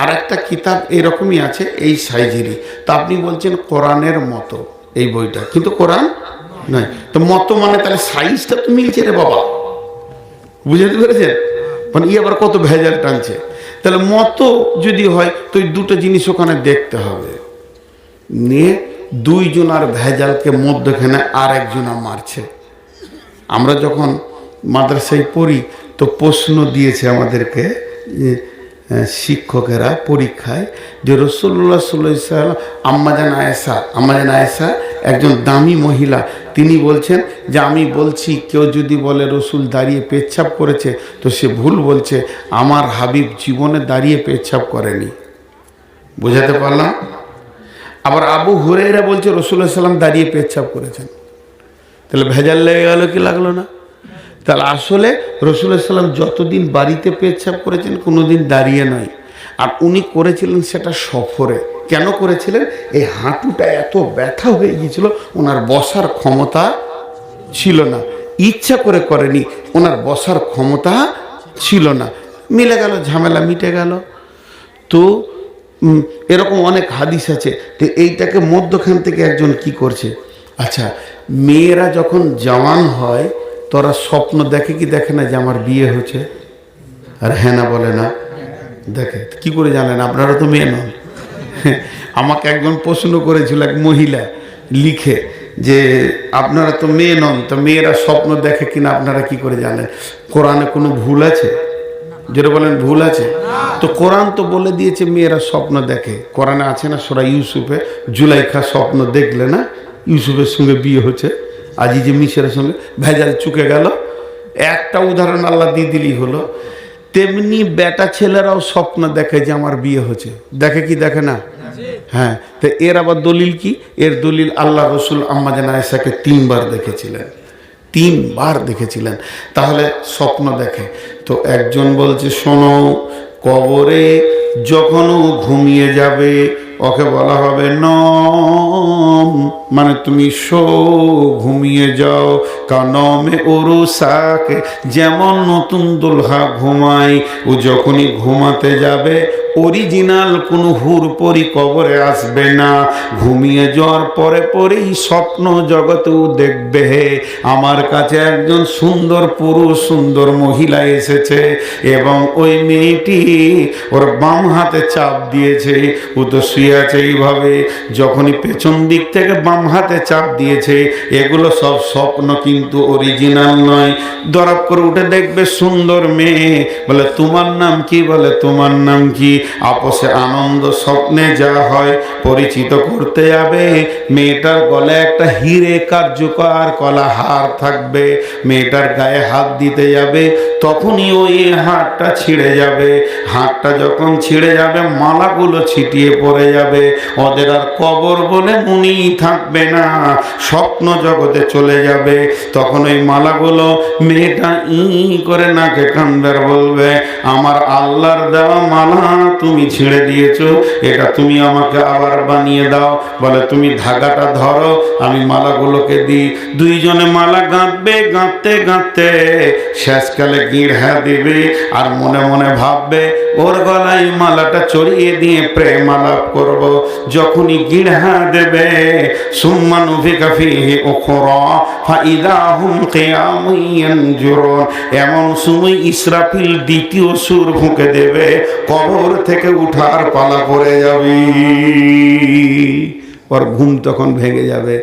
আর একটা কিতাব এরকমই আছে, এই সাইজেরই তা আপনি বলছেন কোরআনের মতো এই বইটা, কিন্তু কোরআন নয়। তো মতো মানে তাহলে সাইজটা তো মিলছে রে বাবা। বুঝতে পেরেছেন? মানে ই আবার কত ভেজাল টানছে। তাহলে মতো যদি হয়, তো দুটো জিনিস ওখানে দেখতে হবে। নিয়ে দুইজন আর ভেজালকে মধ্যখানে আর একজনা মারছে। আমরা যখন মাদ্রাসায় পড়ি, তো প্রশ্ন দিয়েছে আমাদেরকে শিক্ষকেরা পরীক্ষায় যে রসুল্লাহ সাল্লাম আম্মাজান আয়েসা আম্মাজান আয়েসা একজন দামি মহিলা, তিনি বলছেন যে আমি বলছি, কেউ যদি বলে রসুল দাঁড়িয়ে পেচ্ছাপ করেছে, তো সে ভুল বলছে, আমার হাবিব জীবনে দাঁড়িয়ে পেচ্ছাপ করেনি। বোঝাতে পারলাম? আবার আবু হুরেরা বলছে রসুল্লাহ সাল্লাম দাঁড়িয়ে পেচ্ছাপ করেছেন। তাহলে ভেজাল লেগে গেল কি লাগল না? তাহলে আসলে রসুল্লাহ সাল্লাম যতদিন বাড়িতে পেচ্ছাপ করেছেন, কোনোদিন দাঁড়িয়ে নয় আর উনি করেছিলেন সেটা সফরে। কেন করেছিলেন? এই হাঁটুটা এত ব্যথা হয়ে গিয়েছিল, ওনার বসার ক্ষমতা ছিল না। ইচ্ছা করে করেনি, ওনার বসার ক্ষমতা ছিল না। মিলে গেল, ঝামেলা মিটে গেল। তো এরকম অনেক হাদিস আছে তো এইটাকে মধ্যখান থেকে একজন কি করছে? আচ্ছা মেয়েরা যখন জওয়ান হয় তোরা স্বপ্ন দেখে কি দেখে না যে আমার বিয়ে হচ্ছে আর হ্যাঁ না বলে না। দেখে, কি করে জানেন? আপনারা তো মেয়ে নন। আমাকে একজন প্রশ্ন করেছিল এক মহিলা লিখে যে, আপনারা তো মেয়ে নন, তো মেয়েরা স্বপ্ন দেখে কিনা আপনারা কি করে জানেন? কোরআনে কোনো ভুল আছে? যেটা বলেন, ভুল আছে? তো কোরআন তো বলে দিয়েছে মেয়েরা স্বপ্ন দেখে। কোরআনে আছে না সোরা ইউসুফে, জুলাইখা স্বপ্ন দেখলে না ইউসুফের সঙ্গে বিয়ে হচ্ছে আজি যে মিশের সঙ্গে ভেজাল চুকে গেল। একটা উদাহরণ আল্লাহ দিয়ে দিলেই হলো। তেমনি বেটা ছেলেরাও স্বপ্ন দেখে যে আমার বিয়ে হচ্ছে দেখে কি দেখে না? হ্যাঁ তো এর আবার দলিল কি? এর দলিল আল্লাহ রসুল আম্মাজান আয়েশাকে তিনবার দেখেছিলেন। তিনবার দেখেছিলেন। তাহলে স্বপ্ন দেখে। তো একজন বলছে, শোনো, কবরে যখনও ঘুমিয়ে যাবে ওকে বলা হবে ন মানে তুমি শো, ঘুমিয়ে যাও। কানমে ওরু সাকে, যেমন নতুন দুলহা ঘুমায়, ও যখনই ঘুমাতে যাবে অরিজিনাল কোনো হুরপরি কবরে আসবে না। ঘুমিয়ে যাওয়ার পরে পরেই স্বপ্ন জগতেও দেখবে আমার কাছে একজন সুন্দর পুরুষ, সুন্দর মহিলা এসেছে এবং ওই মেয়েটি ওর বাম হাতে চাপ দিয়েছে। ও তো শুয়ে আছে এইভাবে। যখনই পেছন দিক থেকে বাম হাতে চাপ দিয়েছে, এগুলো সব স্বপ্ন কিন্তু অরিজিনাল নয়। দরব করে উঠে দেখবে সুন্দর মেয়ে। বলে, তোমার নাম কি? বলে, তোমার নাম কি? আপসে আনন্দ স্বপ্নে যা হয় পরিচিত করতে যাবে। মেয়েটার গলে একটা হিরে কার্যকর কলা হার থাকবে। মেয়েটার গায়ে হাত দিতে যাবে। তখনই ওই হাতটা ছিঁড়ে যাবে। হাতটা যখন ছিঁড়ে যাবে, মালাগুলো ছিটিয়ে পড়ে যাবে। ওদের আর কবর বলে মনি থাকবে না। স্বপ্ন জগতে চলে যাবে। তখন ওই মালাগুলো মেয়েটা ই করে নাকে কান্দার বলবে, আমার আল্লাহর দেওয়া মালা তুমি ছিঁড়ে দিয়েছ, এটা তুমি আমাকে আবার বানিয়ে দাও। বলে, তুমি ধাগাটা ধরো, আমি মালাগুলোকে দিই। দুইজনে মালা গাঁথবে, গাঁথতে গাঁথতে শেষকালে গিঁড় দিবে আর মনে মনে ভাববে, ওর গলায় মালাটা চড়িয়ে দিয়ে প্রেম আলাপ করব। যখনই গিঁড় হ্যাঁ দেবে সুম্মান ফাইদা হুম এমন সময় ইসরাফিল দ্বিতীয় সুর ফুঁকে দেবে, কবর থেকে উঠার পালা পড়ে যাবি। ওর ঘুম তখন ভেঙে যাবে।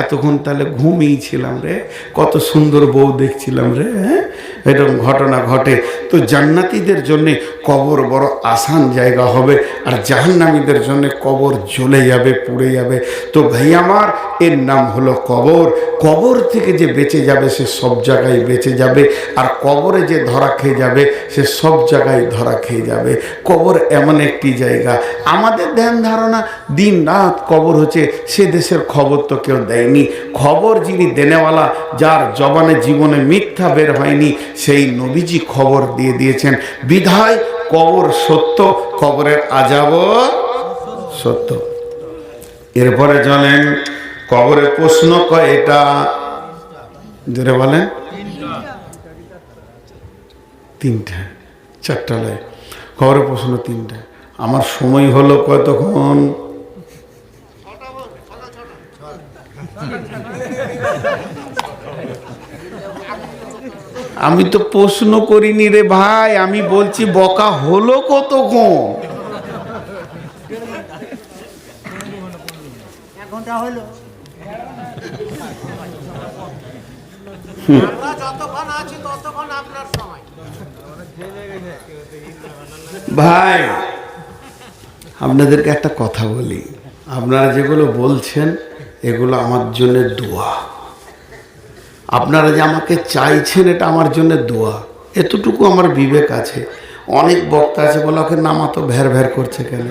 এতক্ষণ তাহলে ঘুমিয়েই ছিলাম রে, কত সুন্দর বউ দেখছিলাম রে হ্যাঁ? এরকম ঘটনা ঘটে। তো জান্নাতীদের জন্য কবর বড় আসান জায়গা হবে, আর জাহান্নামীদের জন্য কবর জ্বলে যাবে, পুড়ে যাবে। তো ভাই আমার, এর নাম হলো কবর। কবর থেকে যে বেঁচে যাবে, সে সব জায়গায় বেঁচে যাবে, আর কবরে যে ধরা খেয়ে যাবে, সে সব জায়গায় ধরা খেয়ে যাবে। কবর এমন একটি জায়গা। আমাদের ধ্যান ধারণা, দিন রাত কবর হচ্ছে, সে দেশের খবর তো কেউ দেয়নি। খবর যিনি দেনেওয়ালা, যার জবানে জীবনে মিথ্যা বের হয়নি সেই নবীজি খবর দিয়ে দিয়েছেন, বিধায় কবর সত্য, কবরের আজাব সত্য। এরপরে জানেন কবরে প্রশ্ন কয়টা? জোরে বলেন। তিনটা, চারটা লয়। কবরে প্রশ্ন তিনটা। আমার সময় হলো কতক্ষণ? আমি তো প্রশ্ন করিনি রে ভাই আমি বলছি বকা হলো কত ভাই আপনাদেরকে একটা কথা বলি। আপনারা যেগুলো বলছেন এগুলো আমার জন্য দোয়া। আপনারা যে আমাকে চাইছেন, এটা আমার জন্য দোয়া। এতটুকু আমার বিবেক আছে। অনেক বক্তা আছে বলে ওকে নামা তো ভ্যার ভ্যার করছে কেন?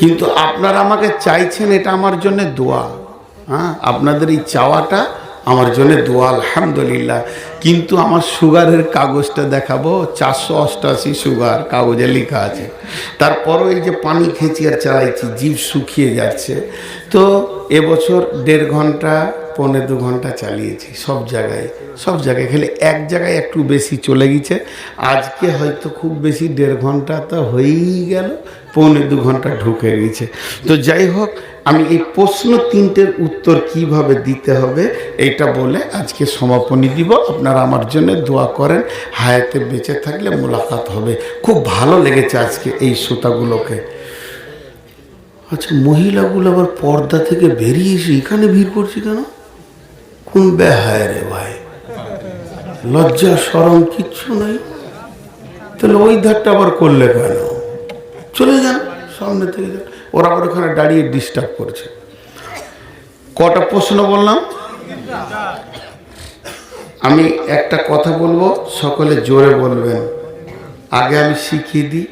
কিন্তু আপনারা আমাকে চাইছেন, এটা আমার জন্য দোয়া। হ্যাঁ আপনাদের এই চাওয়াটা আমার জন্য দোয়া, আলহামদুলিল্লাহ। কিন্তু আমার সুগারের কাগজটা দেখাবো, চারশো অষ্টাশি সুগার কাগজে লেখা আছে। তারপরও এই যে পানি খেঁচি আর চালাইছি, জীব শুকিয়ে যাচ্ছে। তো এবছর দেড় ঘণ্টা, পৌনে দু ঘণ্টা চালিয়েছি, সব জায়গায়। সব জায়গায় খেলে এক জায়গায় একটু বেশি চলে গেছে। আজকে হয়তো খুব বেশি দেড় ঘণ্টা তো হয়েই গেল, পৌনে দু ঘণ্টা ঢুকে গেছে। তো যাই হোক আমি এই প্রশ্ন তিনটের উত্তর কীভাবে দিতে হবে এটা বলে আজকে সমাপনী দিব। আপনারা আমার জন্য দোয়া করেন, হায়াতে বেঁচে থাকলে মোলাকাত হবে। খুব ভালো লেগেছে আজকে এই শ্রোতাগুলোকে। আচ্ছা মহিলাগুলো আবার পর্দা থেকে বেরিয়ে এসে এখানে ভিড় করছে কেন? কোন বেহায় রে ভাই। লজ্জা সরম কিচ্ছু নাই। তাহলে ওই ধারটা আবার করলে কেন? চলে যান, সামনে থেকে যান। ওরা আবার ওখানে দাঁড়িয়ে ডিস্টার্ব করছে। কটা প্রশ্ন বললাম? আমি একটা কথা বলব, সকলে জোরে বলবেন। আগে আমি শিখিয়ে দিই,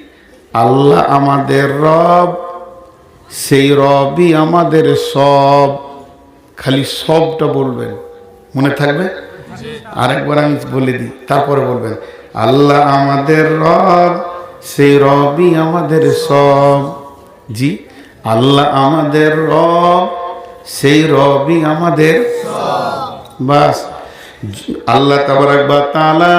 আল্লাহ আমাদের রব, সেই রবই আমাদের সব। খালি সবটা বলবেন। মনে থাকবে? আরেকবার আমি বলে দিই, তারপরে বলবেন। আল্লাহ আমাদের রব, সেই রবই আমাদের সব। জি? আল্লাহ আমাদের রব সেই রবই আমাদের বাস আল্লাহ তাবারাকবা তাআলা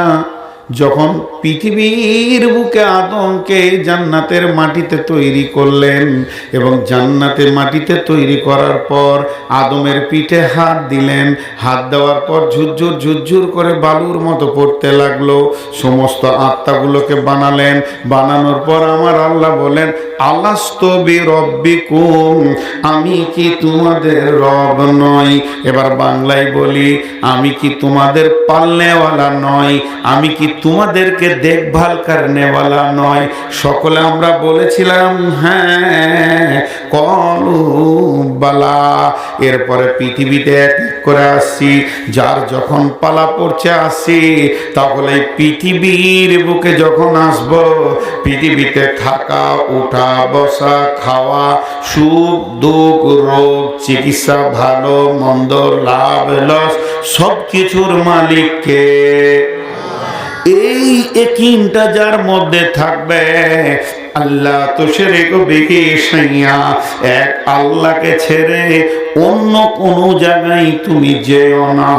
যখন পৃথিবীর বুকে আদমকে জান্নাতের মাটিতে তৈরি করলেন এবং জান্নাতের মাটিতে তৈরি করার পর আদমের পিঠে হাত দিলেন, হাত দেওয়ার পর ঝুরঝুর ঝুরঝুর করে বালুর মতো পড়তে লাগল। সমস্ত আত্মাগুলোকে বানালেন। বানানোর পর আমার আল্লাহ বলেন আল্লাস্তবি রব্বিকুম আমি কি তোমাদের রব নই? এবার বাংলায় বলি, আমি কি তোমাদের পাল্লেওয়ালা নয় আমি কি তোমাদেরকে দেখভাল করনেওয়ালা নয়। সকলে আমরা বলেছিলাম হ্যাঁ কলু বালা। এরপরে পৃথিবীতে এক করে আসছি। যার যখন পালা পড়ছে আসি তাহলে পৃথিবীর বুকে যখন আসব, পৃথিবীতে থাকা, উঠা, বসা, খাওয়া, সুখ, দুঃখ, রোগ, চিকিৎসা, ভালো, মন্দ, লাভ, লস সব কিছুর মালিককে একিনটা যার মধ্যে থাকবে, আল্লাহ তো সেরে বিহি সাইয়া, এক আল্লাহকে ছেড়ে অন্য কোন জায়গায় তুমি যেও না।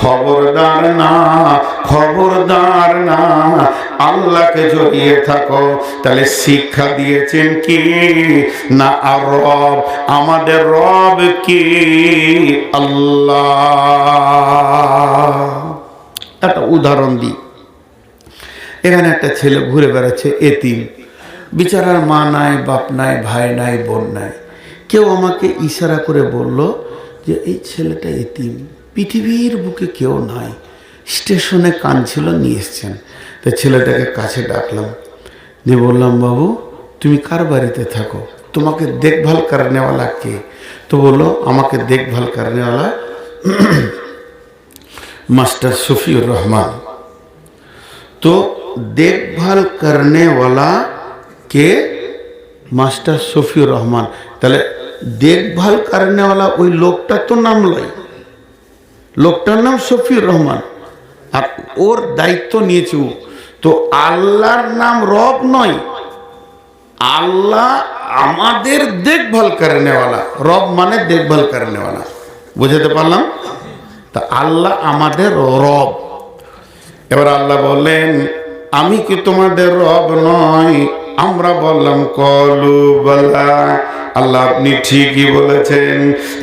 খবরদার না খবরদার না, আল্লাহকে জড়িয়ে থাকো। তাহলে শিক্ষা দিয়েছেন কি? না, আর রব, আমাদের রব কি? আল্লাহ। একটা উদাহরণ দিই। এখানে একটা ছেলে ঘুরে বেড়াচ্ছে, এতিম। বিচারার মা নাই, বাপ নাই, ভাই নাই, বোন নাই। কেউ আমাকে ইশারা করে বলল যে, এই ছেলেটা এতিম। পৃথিবীর বুকে কেউ নাই। স্টেশনে কাঁদছিল নিয়ে এসছেন। তো ছেলেটাকে কাছে ডাকলাম। দিয়ে বললাম, বাবু, তুমি কার বাড়িতে থাকো? তোমাকে দেখভাল করনেওয়ালা কে? তো বলল, আমাকে দেখভাল করনেওয়ালা মাস্টার শফিউর রহমান। তো দেখভাল করনেওয়ালা কে মাস্টার শফিউর রহমান তাহলে দেখভাল করনেওয়ালা ওই লোকটা তো নাম লয় লোকটার নাম শফিউর রহমান আর ওর দায়িত্ব নিয়েছে ও তো আল্লাহর নাম রব নয় আল্লাহ আমাদের দেখভাল করেনেওয়ালা রব মানে দেখভাল করেনেওয়ালা বুঝাতে পারলাম তা আল্লাহ আমাদের রব এবার আল্লাহ বললেন আমি কি তোমাদের রব নয় আমরা বললাম কলু বলা। আল্লাহ আপনি ঠিকই বলেছেন।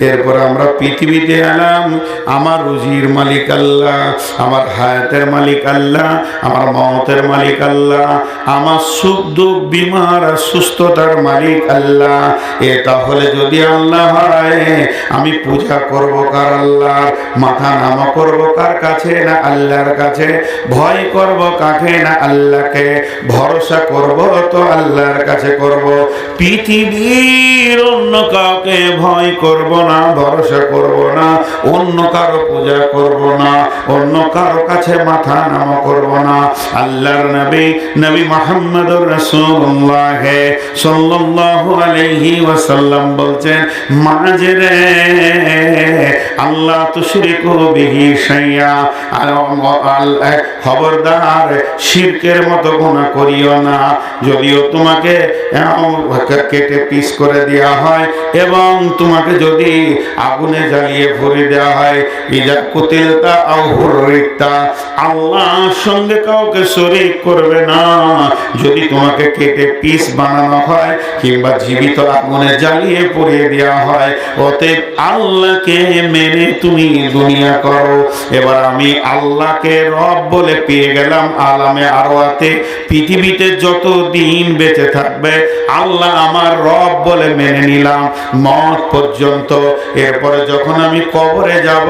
এরপর আমরা পৃথিবীতে এলাম। আমার রুজির মালিক আল্লাহ, আমার হায়াতের মালিক আল্লাহ, আমার মতের মালিক আল্লাহ, আমার সুখ দুঃখ, বিমার সুস্থতার মালিক আল্লাহ। এ তাহলে যদি আল্লাহ হয়, আমি পূজা করব কার আল্লাহ মাথা নামা করব কার কাছে না আল্লাহর কাছে, ভয় করব কাকে না আল্লাহকে, ভরসা করব তো আল্লাহর কাছে করব। পৃথিবীর অন্য কাউকে ভয় করব না, ভরসা করব না, অন্য কারও পূজা করব না, অন্য কারও কাছে মাথা নামা করব না। আল্লাহর নবী নবী রাসূলুল্লাহ সাল্লাল্লাহু আলাইহি ওয়াসাল্লাম আল্লাহ তুশরিকু বিহি শাইয়া খবরদার শিরকের মতো গুনাহ করিও না। যদিও তোমাকে কেটে পিস করে দেওয়া হয় এবং তোমাকে যদি আগুনে জ্বালিয়ে ভরে দেওয়া হয়, ইজা কুতিলতা আও হুররিতা আল্লাহর সঙ্গে কাউকে শরীক করবে না। যদি তোমাকে কেটে পিস বানানো হয় কিংবা জীবিত আগুনে জ্বালিয়ে পুড়িয়ে দেওয়া হয়, অতএব আল্লাহকে মেনে তুমি দুনিয়া করো। এবার আমি আল্লাহকে রব বলে পেয়ে গেলাম আলামে আরোয়াতে পৃথিবীতে যত দিন বেঁচে থাকবে, আল্লাহ আমার রব বলে মেনে নিলাম। মত পর্যন্ত। এরপরে যখন আমি কবরে যাব,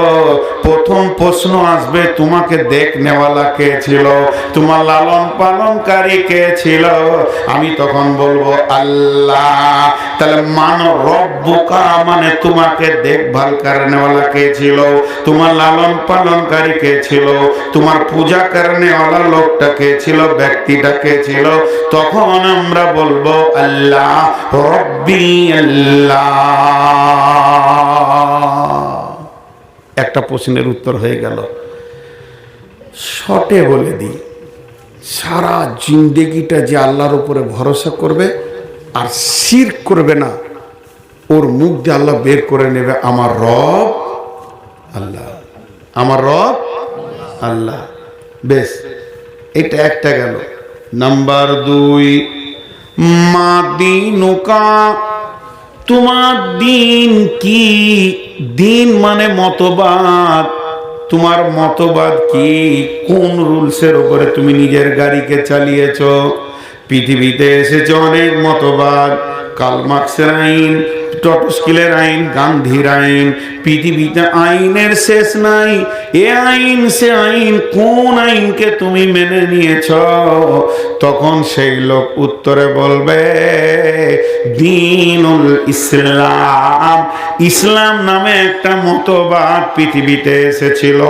প্রথম প্রশ্ন আসবে, তোমাকে দেখ নেওয়ালা কে ছিল? তোমার লালন পালনকারী কে ছিল? আমি তখন বলব, আল্লাহ। তাহলে মান রব্বুকা মানে তোমাকে দেখভাল করেনেওয়ালা কে ছিল? তোমার লালন পালনকারী কে ছিল? তোমার পূজা করেনেওয়ালা লোকটা কে ছিল? ব্যক্তিটা কে ছিল? তখন আমরা বলব, আল্লাহ রব্বি আল্লাহ একটা প্রশ্নের উত্তর হয়ে গেল। শটে বলে দিই, সারা জিন্দেগিটা যে আল্লাহর উপরে ভরসা করবে আর শির করবে না, ওর মুখ দিয়ে আল্লাহ বের করে নেবে আমার রব আল্লাহ। আমার রব আল্লাহ। বেশ, এটা একটা গেল। নাম্বার দুই মা দিনুকা তোমার দিন কি? দিন মানে মতবাদ। তোমার মতবাদ কি? কোন রুলসের উপরে তুমি নিজের গাড়িকে চালিয়েছ? পৃথিবীতে এসেছে অনেক মতবাদ। কালমার্ক্সের আইন টটস্কিলের আইন, গান্ধীর আইন, পৃথিবীতে আইনের শেষ নাই। এ আইন, সে আইন কোন আইনকে তুমি মেনে নিয়েছ? তখন সেই লোক উত্তরে বলবে, দিনুল ইসলাম। ইসলাম নামে একটা মতবাদ পৃথিবীতে এসেছিল।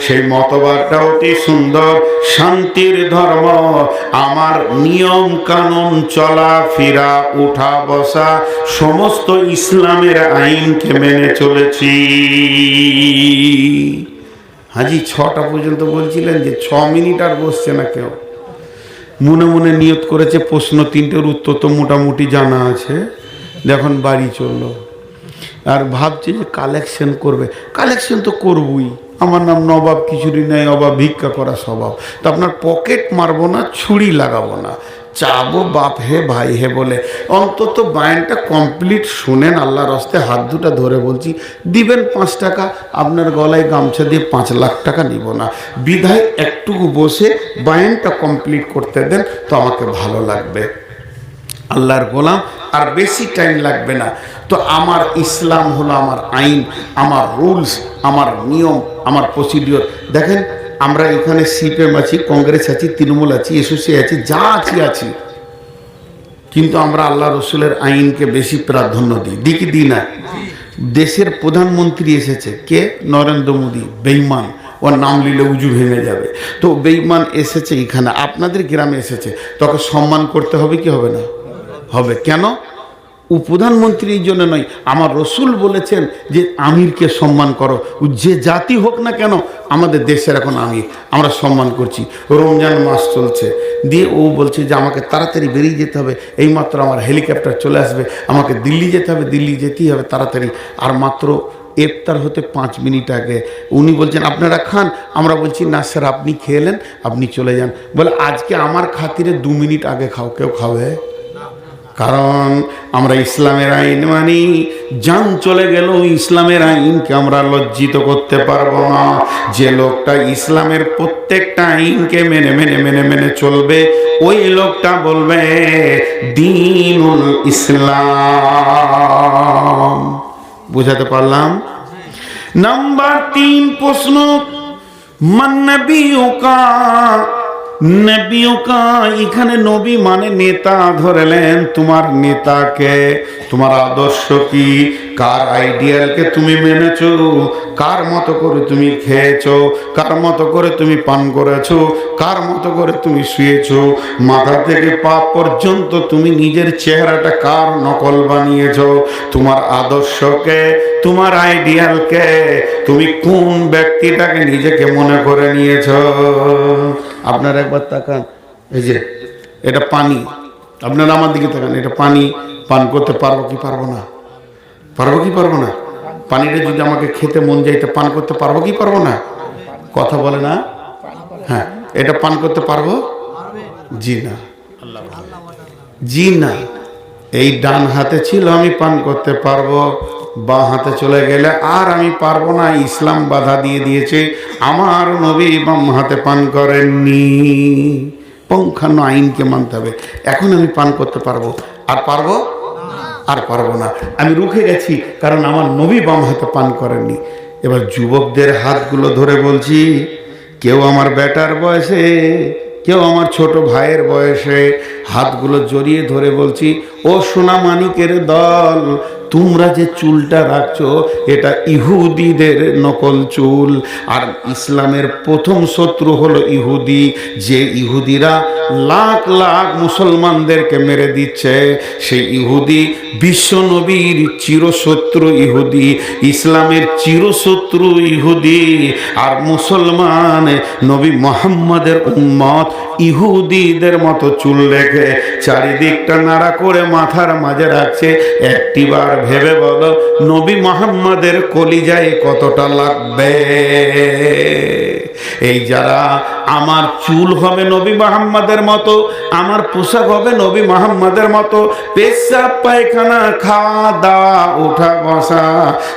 সেই মতবাদটা অতি সুন্দর। শান্তির ধর্ম, আমার নিয়ম কানুন চলা, ফিরা, উঠা, বসা, সমস্ত ইসলামের আইনকে মেনে চলেছি। হাজি, ছটা পর্যন্ত বলছিলেন যে ছ মিনিট আর বসছে না কেউ। মনে মনে নিয়ত করেছে, প্রশ্ন তিনটের উত্তর তো মোটামুটি জানা আছে। যখন বাড়ি চলল। আর ভাবছে যে কালেকশন করবে। কালেকশন তো করবই। আমার নাম নবাব, কিছুরই নাই অবাব ভিক্ষা করা স্বভাব। তো আপনার পকেট মারবো না, ছুরি লাগাবো না। চাবো বাপ হে ভাই হে বলে। অন্তত বায়নটা কমপ্লিট শুনেন, আল্লাহর হস্তে হাত দুটা ধরে বলছি, দিবেন পাঁচ টাকা, আপনার গলায় গামছা দিয়ে পাঁচ লাখ টাকা নিব না। বিধায় একটুকু বসে বায়নটা কমপ্লিট করতে দেন, তো আমাকে ভালো লাগবে। আল্লাহর গোলাম, আর বেশি টাইম লাগবে না। তো আমার ইসলাম হলো আমার আইন, আমার রুলস আমার নিয়ম, আমার প্রসিডিওর দেখেন আমরা এখানে সিপিএম আছি, কংগ্রেস আছি, তৃণমূল আছি এসোসি আছি, যা আছি আছি। কিন্তু আমরা আল্লাহ রসুলের আইনকে বেশি প্রাধান্য দিই দিই কি দিই না। দেশের প্রধানমন্ত্রী এসেছে, কে? নরেন্দ্র মোদী, বেইমান। ওর নাম নিলে উজু ভেঙে যাবে। তো বেইমান এসেছে এখানে, আপনাদের গ্রামে এসেছে তখন সম্মান করতে হবে কি হবে না? হবে। কেন? ও প্রধানমন্ত্রীর জন্য নয়, আমার রসুল বলেছেন যে আমিরকে সম্মান করো। যে জাতি হোক না কেন, আমাদের দেশের এখন আমির। আমরা সম্মান করছি। রমজান মাস চলছে। দিয়ে ও বলছে যে আমাকে তাড়াতাড়ি বেরিয়ে যেতে হবে। এইমাত্র আমার হেলিকপ্টার চলে আসবে। আমাকে দিল্লি যেতে হবে, দিল্লি যেতেই হবে তাড়াতাড়ি। আর মাত্র ইফতার হতে পাঁচ মিনিট আগে উনি বলছেন, আপনারা খান। আমরা বলছি, না স্যার, আপনি খেলেন আপনি চলে যান। বলে, আজকে আমার খাতিরে দু মিনিট আগে খাও, কেউ খাবে? কারণ আমরা ইসলামের আইন মানি। যান চলে গেল, ইসলামের আইনকে আমরা লজ্জিত করতে পারব না। যে লোকটা ইসলামের প্রত্যেকটা আইনকে মেনে মেনে মেনে মেনে চলবে, ওই লোকটা বলবে, দিনুল ইসলাম। বুঝাতে পারলাম? নাম্বার তিন প্রশ্ন, মান নবিয়ুকা নবিয়ুকা এখানে নবী মানে নেতা, ধরলেন তোমার নেতাকে, তোমার আদর্শ কি? কার আইডিয়ালকে তুমি মেনেছো? কার মতো করে তুমি খেয়েছো? কার মতো করে তুমি পান করেছ? কার মতো করে তুমি শুয়েছো? মাথা থেকে পা পর্যন্ত তুমি নিজের চেহারাটা কার নকল বানিয়েছো? তোমার আদর্শকে, তোমার আইডিয়ালকে তুমি কোন ব্যক্তিটাকে নিজেকে মনে করে নিয়েছো? আপনার একবার তাকান। এই যে, এটা পানি। আপনারা আমার দিকে তাকান, এটা পানি। পান করতে পারব কি পারব না? পারব কি পারব না? পানিটা যদি আমাকে খেতে মন যাইতে পান করতে পারব কি পারব না? কথা বলে না? হ্যাঁ এটা পান করতে পারব? জি না। জি না। এই ডান হাতে ছিল, আমি পান করতে পারব। বা হাতে চলে গেলে আর আমি পারব না। ইসলাম বাধা দিয়ে দিয়েছে। আমার নবী বাম হাতে পান করেননি। পঙ্খান্ন আইনকে মানতে হবে। এখন আমি পান করতে পারব। আর পারব? আর পারব না। আমি রুখে গেছি, কারণ আমার নবী বাম হাতে পান করেননি। এবার যুবকদের হাতগুলো ধরে বলছি, কেউ আমার বেটার বয়সে, কেউ আমার ছোট ভাইয়ের বয়সে, হাতগুলো জড়িয়ে ধরে বলছি ও সোনা মানিকের দল, তোমরা যে চুলটা রাখছো, এটা ইহুদিদের নকল চুল। আর ইসলামের প্রথম শত্রু হলো ইহুদি, যে ইহুদিরা লাখ লাখ মুসলমানদেরকে মেরে দিচ্ছে। সেই ইহুদি বিশ্ব নবীর চিরশত্রু ইহুদি, ইসলামের চিরশত্রু ইহুদি। আর মুসলমান নবী মোহাম্মদের উম্মত ইহুদিদের মতো চুল রেখে চারিদিকটা নাড়া করে মাথার মাঝে রাখছে একটিবার ভেবে বলো নবী মোহাম্মদের কলিজায় কতটা লাগবে? এই যারা আমার চুল হবে নবী মোহাম্মদের মতো, আমার পোশাক হবে নবী মোহাম্মদের মতো। পেশাব, পায়খানা খাওয়া দাওয়া উঠা বসা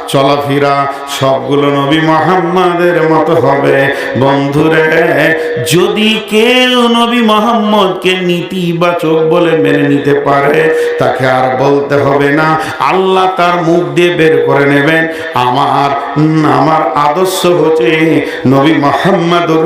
চলাফেরা, সবগুলো নবী মোহাম্মদের মতো হবে। বন্ধুরে, যদি কেউ নবী মোহাম্মদকে নীতিবাচক বলে মেনে নিতে পারে, তাকে আর বলতে হবে না। আল্লাহ তার মুখ দিয়ে বের করে নেবেন। আমার আমার আদর্শ হচ্ছে নবী মোহাম্মদুর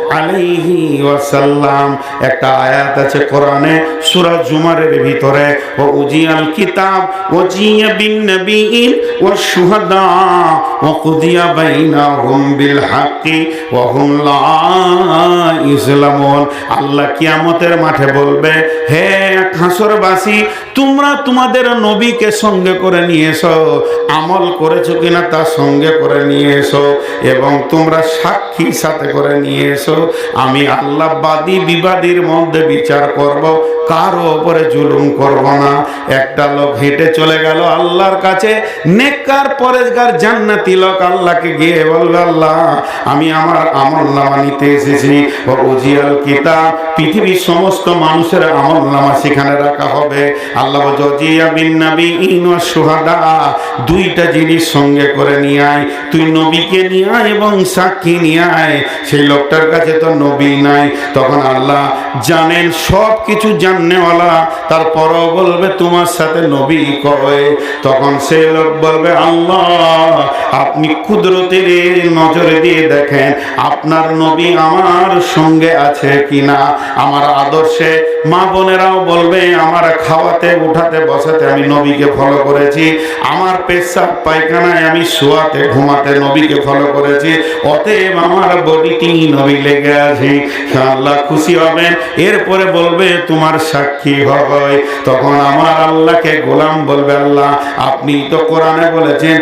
আলাইহি ওয়াসাল্লাম, একটা আয়াত আছে কোরআনে, সূরা জুমারের ভিতরে, ও উজিয়াল কিতাব ওজিয়া বিন নবিয়িন ওয়া শুহাদা ওয়া কুদিয়া বাইনাহুম বিল হাক্কি, ওয়া হুম লা ইসলামুন আল্লাহ কিয়ামতের মাঠে বলবে, হে হাসরবাসী, তোমরা তোমাদের নবীকে সঙ্গে করে নিয়ে এসো আমল করেছ কিনা তার সঙ্গে করে নিয়ে এসো এবং তোমরা সাক্ষী সাথে করে নিয়ে এসো আমি আল্লাহ বাদী বিবাদীর মধ্যে বিচার করব, কারও ওপরে জুলুম করব না। একটা লোক হেঁটে চলে গেল আল্লাহর কাছে, নেককার পরেজগার জান্নাতি লোক আল্লাহকে গিয়ে বলবে, আল্লাহ, আমি আমার আমল নামা নিতে এসেছি। ও উজিয়াল কিতাব, পৃথিবীর সমস্ত মানুষের আমল নামা সেখানে রাখা হবে। আল্লাহ জজিয়া বিন নবী ইন সুহাদা দুইটা জিনিস সঙ্গে করে নিয়ে আয়। তুই নবীকে নিয়ে আয় এবং সাক্ষী নিয়ে আয়। সেই লোকটার কাছে তো নবী নাই। তখন আল্লাহ জানেন সব কিছু জাননেওয়ালা, তারপরও বলবে, তোমার সাথে নবী কয়? তখন সেই লোক বলবে, আল্লাহ, আপনি কুদরতের নজরে দিয়ে দেখেন, আপনার নবী আমার সঙ্গে আছে কিনা? আমার আদর্শে মা বোনেরাও বলবে, আমার খাওয়াতে, উঠাতে, বসাতে আমি নবীকে ফলো করেছি। আমার পেশাব পায়খানায় আমি শোয়াতে, ঘুমাতে নবীকে ফলো করেছি। অতএব আমার বডিটি নবী লেগে আছে আল্লাহ খুশি হবেন। এরপরে বলবে, তোমার সাক্ষী হয় তখন আমার আল্লাহকে গোলাম বলবে, আল্লাহ, আপনি তো কোরআনে বলেছেন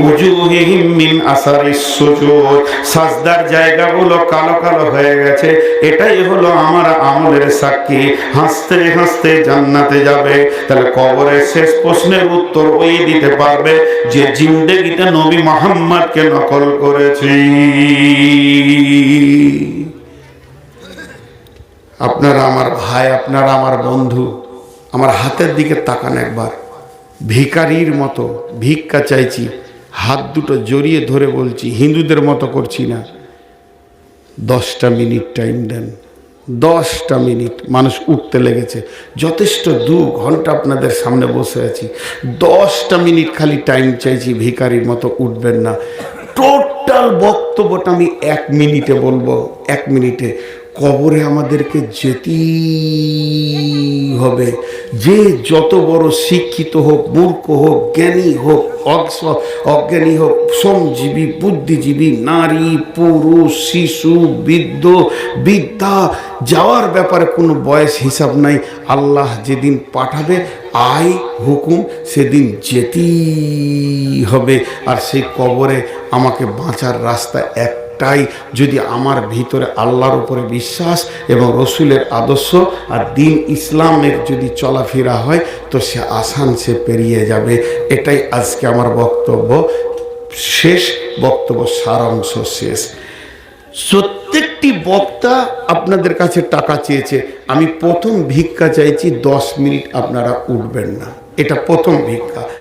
উজুহিহিম মিন আসারিস সুজুদ। সাজদার জায়গাগুলো কালো কালো হয়ে গেছে। এটাই হলো আমার আমলের সাক্ষী। হাসতে হাসতে জান্নাতে যাবে। তাহলে কবরের শেষ প্রশ্নের উত্তর ওই দিতে পারবে যে জিন্দেগিতে নবী মোহাম্মদকে নকল করেছি। আপনারা আমার ভাই, আপনারা আমার বন্ধু, আমার হাতের দিকে তাকান একবার। ভিকারির মতো ভিক্ষা চাইছি, হাত দুটো জড়িয়ে ধরে বলছি, হিন্দুদের মতো করছি না। দশটা মিনিট টাইম দেন। দশটা মিনিট মানুষ উঠতে লেগেছে। যথেষ্ট দু ঘণ্টা আপনাদের সামনে বসে আছি। দশটা মিনিট খালি টাইম চাইছি ভিকারির মতো উঠবেন না। টোটাল বক্তব্যটা আমি এক মিনিটে বলব এক মিনিটে। কবরে আমাদেরকে যেতেই হবে। যে যত বড় শিক্ষিত হোক, মূর্খ হোক, জ্ঞানী হোক অজ্ঞানী হোক, শ্রমজীবী, বুদ্ধিজীবী, নারী, পুরুষ, শিশু, বৃদ্ধ বিদ্যা যাওয়ার ব্যাপারে কোনো বয়স হিসাব নাই। আল্লাহ যেদিন পাঠাবে আয় হুকুম, সেদিন যেতেই হবে। আর সেই কবরে আমাকে বাঁচার রাস্তা এক একটাই যদি আমার ভিতরে আল্লাহর উপরে বিশ্বাস এবং রসুলের আদর্শ আর দিন ইসলামের যদি চলাফেরা হয়, তো সে আসান সে পেরিয়ে যাবে। এটাই আজকে আমার বক্তব্য। শেষ বক্তব্য, সারাংশ শেষ। প্রত্যেকটি বক্তা আপনাদের কাছে টাকা চেয়েছে। আমি প্রথম ভিক্ষা চাইছি, দশ মিনিট আপনারা উঠবেন না। এটা প্রথম ভিক্ষা।